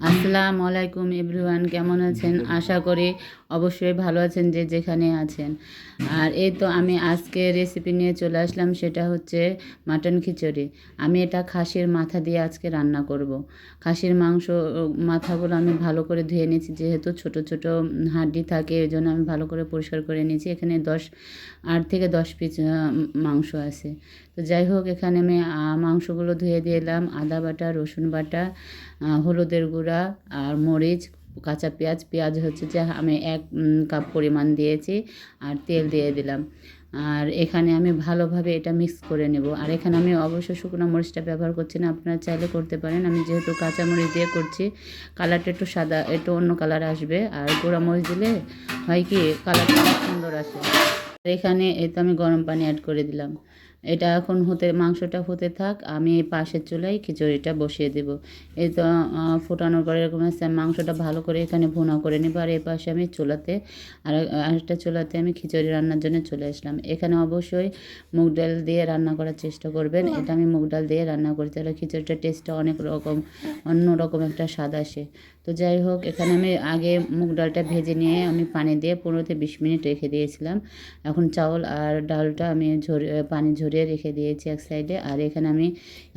আসসালামু আলাইকুম এভরিওয়ান কেমন আছেন? আশা করি অবশ্যই ভালো আছেন যে যেখানে আছেন। আর এই তো আমি আজকে রেসিপি নিয়ে চলে আসলাম সেটা হচ্ছে মাটন খিচুড়ি। আমি এটা খাসির মাথা দিয়ে আজকে রান্না করব। খাসির মাংস মাথাগুলো আমি ভালো করে ধুয়ে নিয়েছি যেহেতু ছোট ছোট হাড্ডি থাকে এই জন্য আমি ভালো করে পরিষ্কার করে নিয়েছি। এখানে দশ আট থেকে দশ পিস মাংস আছে। তো যাই হোক এখানে আমি মাংসগুলো ধুয়ে দিলাম আদা বাটা রসুন বাটা হলুদের গুঁড়া আর মরিচ, কাঁচা পেঁয়াজ। পেঁয়াজ হচ্ছে যে আমি এক কাপ পরিমাণ দিয়েছি আর তেল দিয়ে দিলাম। আর এখানে আমি ভালোভাবে এটা মিক্স করে নেব। আর এখানে আমি অবশ্য শুকনো মরিচটা ব্যবহার করছি না, আপনারা চাইলে করতে পারেন। আমি যেহেতু কাঁচা মরিচ দিয়ে করছি, কালারটা একটু সাদা, একটু অন্য কালার আসবে। আর গুঁড়া মরিচ দিলে হয় কি, কালারটা সুন্দর আসে। এখানে এই তো আমি গরম পানি অ্যাড করে দিলাম। এটা এখন হতে মাংসটা হতে থাক আমি এই পাশের চুলায় খিচুড়িটা বসিয়ে দেব। এই তো ফোটানোর পরে এরকম মাংসটা ভালো করে এখানে ভুনা করে নেব আর এই পাশে আমি চুলাতে আর আরেকটা চুলাতে আমি খিচুড়ি রান্নার জন্য চলে আসলাম। এখানে অবশ্যই মুগ ডাল দিয়ে রান্না করার চেষ্টা করবেন। এটা আমি মুগ ডাল দিয়ে রান্না করি তাহলে খিচুড়িটার টেস্টটা অনেক রকম অন্য রকম একটা স্বাদ আসে। তো যাই হোক এখানে আমি আগে মুগ ডালটা ভেজে নিয়ে আমি পানি দিয়ে পনেরো থেকে বিশ মিনিট রেখে দিয়েছিলাম। এখন চাউল আর ডালটা আমি ঝরে, পানি ঝরিয়ে রেখে দিয়েছি এক সাইডে। আর এখানে আমি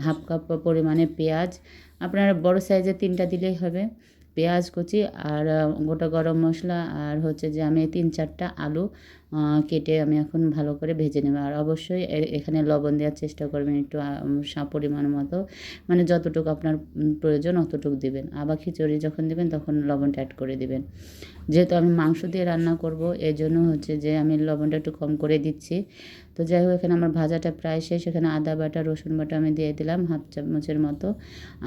হাফ কাপ পরিমাণে পেঁয়াজ। আপনারা বড় সাইজে তিনটা দিলেই হবে। পেঁয়াজ কুচি আর গোটা গরম মশলা আর হচ্ছে যে আমি তিন চারটা আলু কেটে আমি এখন ভালো করে ভেজে নেব। আর অবশ্যই এখানে লবণ দেওয়ার চেষ্টা করবেন একটু পরিমাণ মতো। মানে যতটুকু আপনার প্রয়োজন অতটুকু দিবেন। আবার খিচুড়ি যখন দেবেন তখন লবণটা অ্যাড করে দিবেন। যেহেতু আমি মাংস দিয়ে রান্না করব এই জন্য হচ্ছে যে আমি লবণটা একটু কম করে দিচ্ছি। তো যাই হোক, এখানে আমার ভাজাটা প্রায় শেষ। এখানে আদা বাটা, রসুন বাটা আমি দিয়ে দিলাম হাফ চামচের মতো।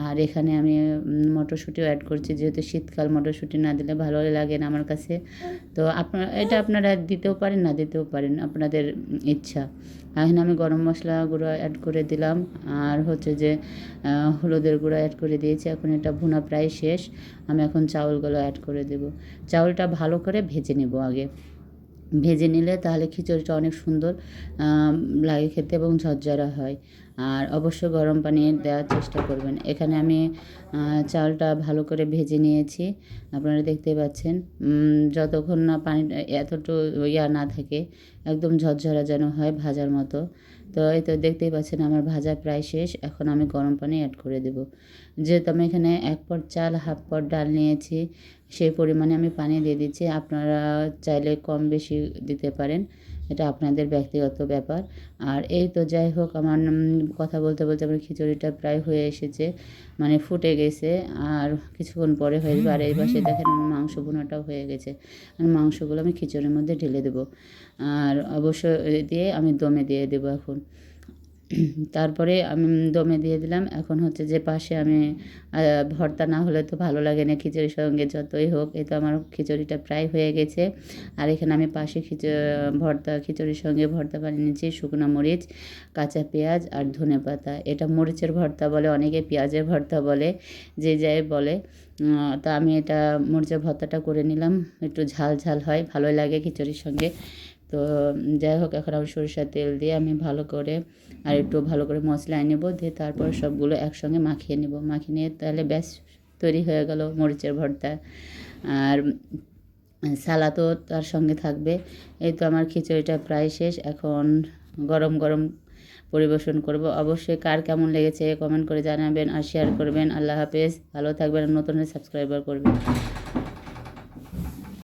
আর এখানে আমি মটরশুঁটিও অ্যাড করছি, যেহেতু শীতকাল, মটরশুঁটি না দিলে ভালো লাগে না আমার কাছে। তো আপনার এটা আপনারা দিতেও পারেন, না দিতেও পারেন, আপনাদের ইচ্ছা। এখানে আমি গরম মশলা গুঁড়ো অ্যাড করে দিলাম। আর হচ্ছে যে হলুদের গুঁড়ো অ্যাড করে দিয়েছি। এখন এটা ভুনা প্রায় শেষ। আমি এখন চাউলগুলো অ্যাড করে দেব। চাউলটা ভালো করে ভেজে নেব আগে। ভেজে নিলে তাহলে খিচুড়িটা অনেক সুন্দর লাগে খেতে এবং ঝরঝরা হয়। আর অবশ্যই গরম পানি দেওয়ার চেষ্টা করবেন। এখানে আমি চালটা ভালো করে ভেজে নিয়েছি। আপনারা দেখতে পাচ্ছেন যতক্ষণ না পানিটা এতটুকু ইয়া না থাকে, একদম ঝরঝরা যেন হয় ভাজার মতো। তো এই তো দেখতেই পাচ্ছেন আমার ভাজা প্রায় শেষ। এখন আমি গরম পানি অ্যাড করে দেব। যেহেতু আমি এখানে এক পট চাল, হাফ পট ডাল নিয়েছি, সেই পরিমাণে আমি পানি দিয়ে দিচ্ছি। আপনারা চাইলে কম বেশি দিতে পারেন। এটা আপনাদের ব্যক্তিগত ব্যাপার। আর এই তো যাই হোক, আমার কথা বলতে বলতে আমার খিচুড়িটা প্রায় হয়ে এসেছে মানে ফুটে গেছে। আর কিছুক্ষণ পরে হয়ে যাবে। আর এই পাশে দেখেন মাংস বোনাটাও হয়ে গেছে। আর মাংসগুলো আমি খিচুড়ির মধ্যে ঢেলে দেবো। আর অবশ্য দিয়ে আমি দমে দিয়ে দেবো এখন। তারপরে আমি দমে দিয়ে দিলাম। এখন হচ্ছে যে পাশে আমি ভর্তা না হলে তো ভালো লাগে না খিচুড়ির সঙ্গে, যতই হোক এই তো আমার খিচুড়িটা প্রায় হয়ে গেছে। আর এখানে আমি পাশে খিচু, ভর্তা, খিচুড়ির সঙ্গে ভর্তা বানিয়ে নিয়েছি, শুকনো মরিচ, কাঁচা পেঁয়াজ আর ধনে পাতা। এটা মরিচের ভর্তা বলে, অনেকে পেঁয়াজের ভর্তা বলে, যে যাই বলে। তা আমি এটা মরিচের ভর্তাটা করে নিলাম। একটু ঝাল ঝাল হয়, ভালোই লাগে খিচুড়ির সঙ্গে। তো যাই হোক, এখন আমি সরিষার তেল দিয়ে আমি ভালো করে আর একটু ভালো করে মশলায় নেব, দিয়ে তারপর সবগুলো একসঙ্গে মাখিয়ে নেব। মাখিয়ে নিয়ে তাহলে ব্যাস, তৈরি হয়ে গেল মরিচের ভর্তা। আর সালাদও তার সঙ্গে থাকবে। এই তো আমার খিচুড়িটা প্রায় শেষ। এখন গরম গরম পরিবেশন করব। অবশ্যই কার কেমন লেগেছে কমেন্ট করে জানাবেন আর শেয়ার করবেন। আল্লাহ হাফেজ। ভালো থাকবেন নতুন সাবস্ক্রাইবার করবেন।